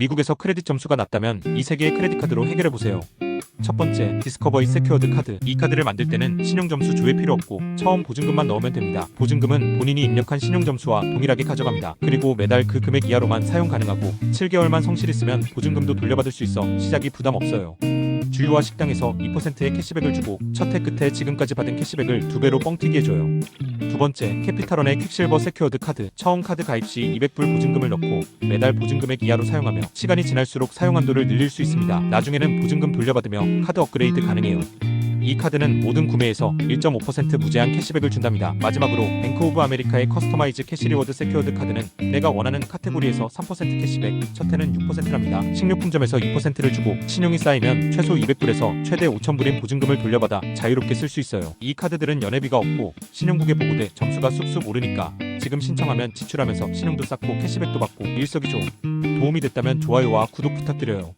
미국에서 크레딧 점수가 낮다면 이 세 개의 크레딧 카드로 해결해 보세요. 첫 번째, 디스커버이 세큐어드 카드. 이 카드를 만들 때는 신용점수 조회 필요 없고 처음 보증금만 넣으면 됩니다. 보증금은 본인이 입력한 신용점수와 동일하게 가져갑니다. 그리고 매달 그 금액 이하로만 사용 가능하고 7개월만 성실히 쓰면 보증금도 돌려받을 수 있어 시작이 부담 없어요. 주유와 식당에서 2%의 캐시백을 주고 첫 해 끝에 지금까지 받은 캐시백을 두 배로 뻥튀기 해줘요. 두 번째, 캐피탈원의 퀵실버 세큐어드 카드. 처음 카드 가입 시 200불 보증금을 넣고 매달 보증금액 이하로 사용하며 시간이 지날수록 사용 한도를 늘릴 수 있습니다. 나중에는 보증금 돌려받으며 카드 업그레이드 가능해요. 이 카드는 모든 구매에서 1.5% 무제한 캐시백을 준답니다. 마지막으로 뱅크 오브 아메리카의 커스터마이즈 캐시 리워드 세큐어드 카드는 내가 원하는 카테고리에서 3% 캐시백, 첫 해는 6%랍니다. 식료품점에서 2%를 주고 신용이 쌓이면 최소 200불에서 최대 5,000불인 보증금을 돌려받아 자유롭게 쓸 수 있어요. 이 카드들은 연회비가 없고 신용국에 보고돼 점수가 쑥쑥 오르니까 지금 신청하면 지출하면서 신용도 쌓고 캐시백도 받고 일석이조. 도움이 됐다면 좋아요와 구독 부탁드려요.